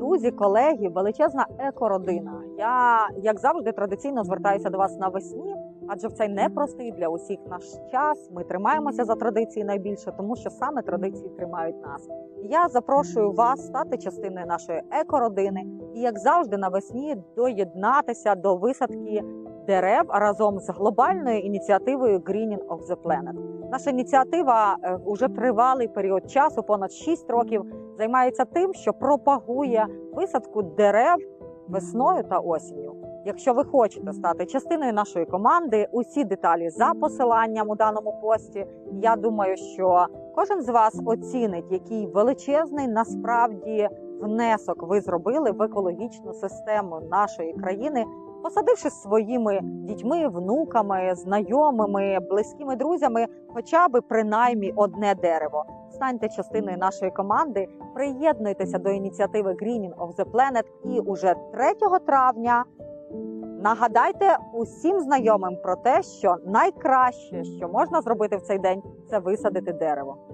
друзі, колеги, величезна екородина. Я, як завжди, традиційно звертаюся до вас навесні, адже в цей непростий для усіх наш час. Ми тримаємося за традиції найбільше, тому що саме традиції тримають нас. Я запрошую вас стати частиною нашої екородини і, як завжди, навесні доєднатися до висадки дерев разом з глобальною ініціативою Greening of the Planet. Наша ініціатива е, уже тривалий період часу, понад 6 років, займається тим, що пропагує висадку дерев весною та осінню. Якщо ви хочете стати частиною нашої команди, усі деталі за посиланням у даному пості. Я думаю, що кожен з вас оцінить, який величезний насправді внесок ви зробили в екологічну систему нашої країни, посадивши своїми дітьми, внуками, знайомими, близькими друзями, хоча б принаймні одне дерево. Станьте частиною нашої команди, приєднуйтеся до ініціативи Greening of the Planet і уже 3 травня нагадайте усім знайомим про те, що найкраще, що можна зробити в цей день, це висадити дерево.